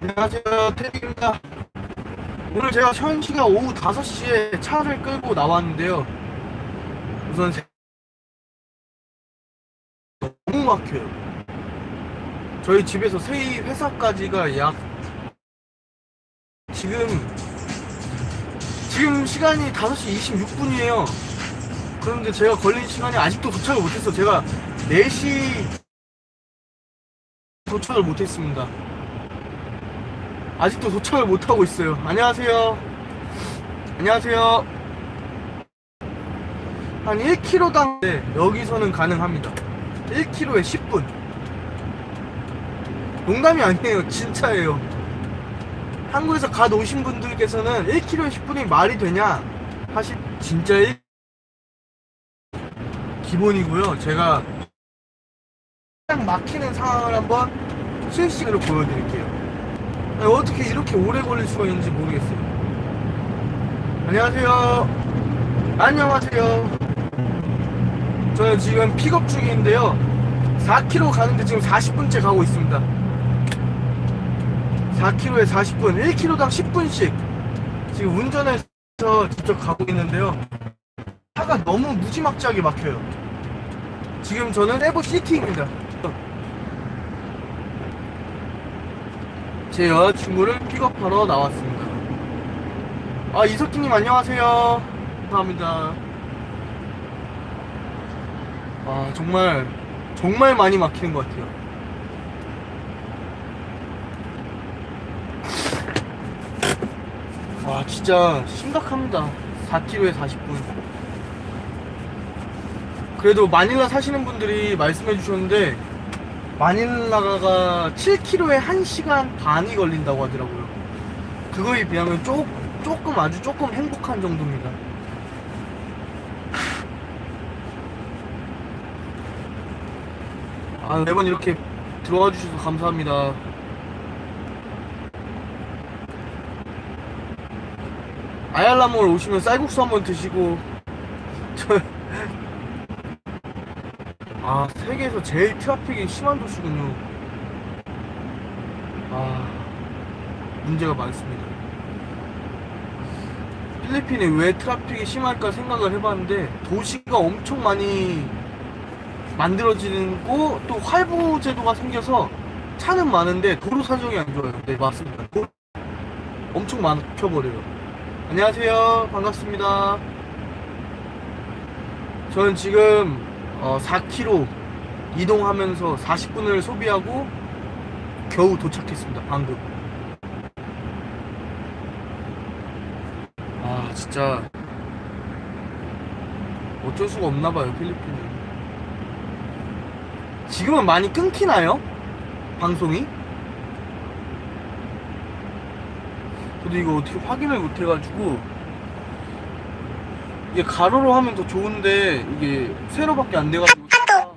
안녕하세요 테디입니다. 오늘 제가 현시가 오후 5시에 차를 끌고 나왔는데요. 우선 세- 너무 막혀요. 저희 집에서 세이 회사까지가 약 지금 지금 시간이 5시 26분이에요. 그런데 제가 걸린 시간이 아직도 도착을 못했어 제가 4시 도착을 못했습니다 아직도 도착을 못하고 있어요. 안녕하세요. 안녕하세요. 한 1km당 네, 여기서는 가능합니다. 1km에 10분. 농담이 아니에요. 진짜예요. 한국에서 갓 오신 분들께서는 1km에 10분이 말이 되냐? 사실 진짜 1... 기본이고요. 제가 딱 막히는 상황을 한번 실시간으로 보여드릴게요. 아니, 어떻게 이렇게 오래 걸릴 수가 있는지 모르겠어요. 안녕하세요. 안녕하세요. 저는 지금 픽업 중인데요. 4km 가는데 지금 40분째 가고 있습니다. 4km에 40분, 1km당 10분씩 지금 운전해서 직접 가고 있는데요. 차가 너무 무지막지하게 막혀요. 지금 저는 에버 시티입니다. 제 여자친구를 픽업하러 나왔습니다. 아, 이석기님 안녕하세요. 감사합니다. 아, 정말, 정말 많이 막히는 것 같아요. 와, 진짜 심각합니다. 4km에 40분. 그래도 마닐라 사시는 분들이 말씀해 주셨는데, 마닐라가 7km에 1시간 반이 걸린다고 하더라고요. 그거에 비하면 조, 조금 아주 조금 행복한 정도입니다. 아, 매번 이렇게 들어와 주셔서 감사합니다. 아얄라몰 오시면 쌀국수 한번 드시고 저 아, 세계에서 제일 트래픽이 심한 도시군요. 아, 문제가 많습니다. 필리핀이 왜 트래픽이 심할까 생각을 해봤는데, 도시가 엄청 많이 만들어지는 거, 또 활보 제도가 생겨서 차는 많은데 도로 사정이 안 좋아요. 네, 맞습니다. 도- 엄청 막혀버려요. 안녕하세요. 반갑습니다. 저는 지금 어, 4km 이동하면서 40분을 소비하고 겨우 도착했습니다. 방금. 아, 진짜 어쩔 수가 없나 봐요, 필리핀은. 지금은 많이 끊기나요? 방송이? 저도 이거 어떻게 확인을 못 해가지고 이게 가로로 하면 더 좋은데 이게 세로밖에 안 돼가지고 차가-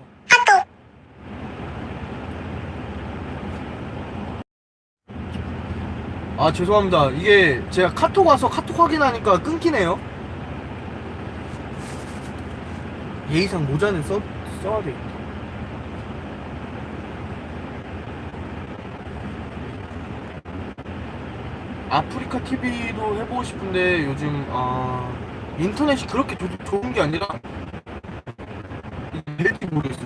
아 죄송합니다. 이게 제가 카톡 와서 카톡 확인하니까 끊기네요. 예의상 모자는 써, 써야 되겠다 아프리카 TV도 해보고 싶은데 요즘 아 인터넷이 그렇게 조- 좋은 게 아니라 이게 될지 모르겠어.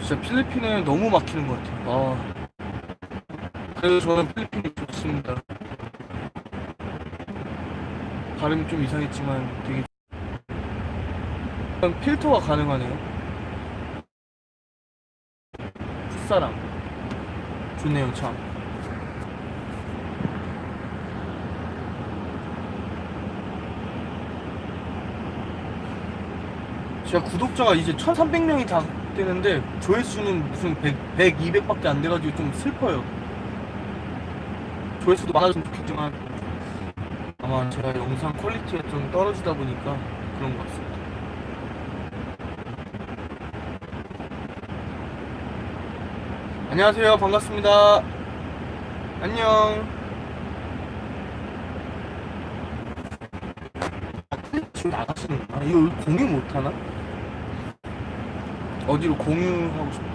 진짜 필리핀은 너무 막히는 것 같아요. 아. 그래서 저는 필리핀이 좋습니다. 발음이 좀 이상했지만 되게 필터가 가능하네요. 풋사람 좋네요 참. 제가 구독자가 이제 1300명이 다 되는데 조회수는 무슨 100, 100 200밖에 안 돼가지고 좀 슬퍼요. 조회수도 많아졌으면 좋겠지만 아마 제가 영상 퀄리티가 좀 떨어지다 보니까 그런 것 같습니다 안녕하세요. 반갑습니다. 안녕. 지금 나가시는구나. 이거 공유 못하나? 어디로 공유하고 싶었어.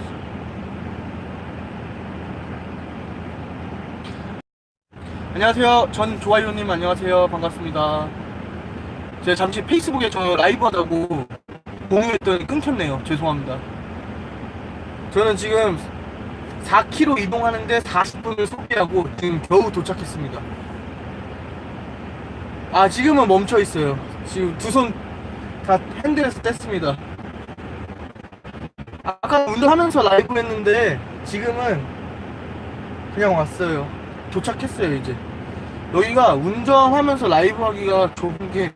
안녕하세요. 전 좋아요님 안녕하세요. 반갑습니다. 제가 잠시 페이스북에 저 라이브 하다고 공유했더니 끊겼네요. 죄송합니다. 저는 지금 4km 이동하는데 40분을 소비하고 지금 겨우 도착했습니다. 아 지금은 멈춰 있어요. 지금 두 손 다 핸들에서 뗐습니다. 아까 운전하면서 라이브 했는데 지금은 그냥 왔어요. 도착했어요 이제. 여기가 운전하면서 라이브 하기가 좋은 게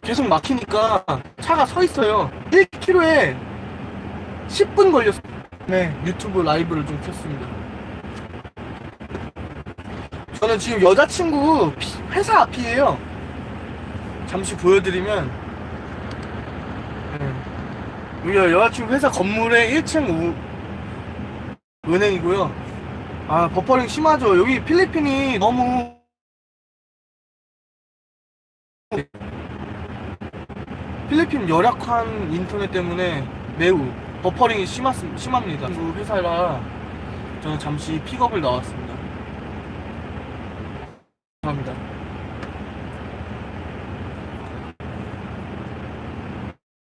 계속 막히니까 차가 서 있어요. 1km에 10분 걸렸어요. 네, 유튜브 라이브를 좀 켰습니다. 저는 지금 여자친구 피- 회사 앞이에요. 잠시 보여드리면, 네. 여기 여자친구 회사 건물의 1층 우, 은행이고요. 아, 버퍼링 심하죠. 여기 필리핀이 너무 필리핀 열악한 인터넷 때문에 매우 버퍼링이 심하, 심합니다. 그 회사라 저는 잠시 픽업을 나왔습니다. 감사합니다.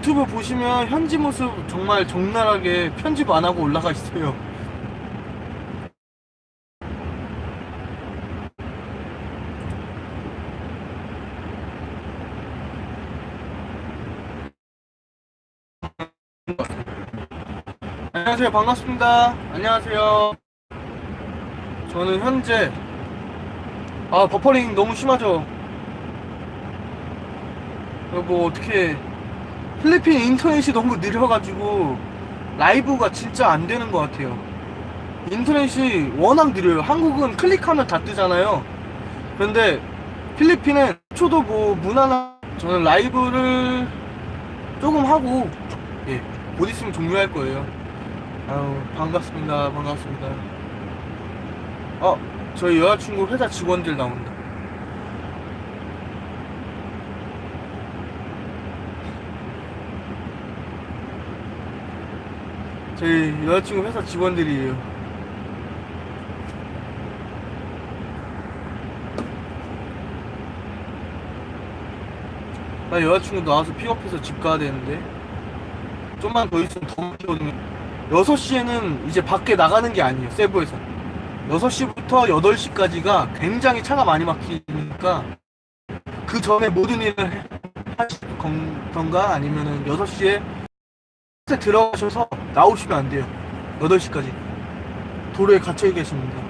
유튜브 보시면 현지 모습 정말 적나라하게 편집 안 하고 올라가 있어요. 안녕하세요. 반갑습니다. 안녕하세요. 저는 현재 아 버퍼링 너무 심하죠. 어, 뭐 어떻게 필리핀 인터넷이 너무 느려가지고 라이브가 진짜 안 되는 것 같아요. 인터넷이 워낙 느려요. 한국은 클릭하면 다 뜨잖아요. 그런데 필리핀은 초도 뭐 무난한 저는 라이브를 조금 하고 예, 곧 있으면 종료할 거예요. 아유 반갑습니다. 반갑습니다. 어 저희 여자친구 회사 직원들 나온다. 저희 여자친구 회사 직원들이에요. 나 여자친구 나와서 픽업해서 집 가야 되는데 좀만 더 있으면 더 막히거든요 6시에는 이제 밖에 나가는 게 아니에요 세부에서. 6시부터 8시까지가 굉장히 차가 많이 막히니까 그 전에 모든 일을 건가? 아니면은 6시에 들어가셔서 나오시면 안 돼요 8시까지. 도로에 갇혀 계십니다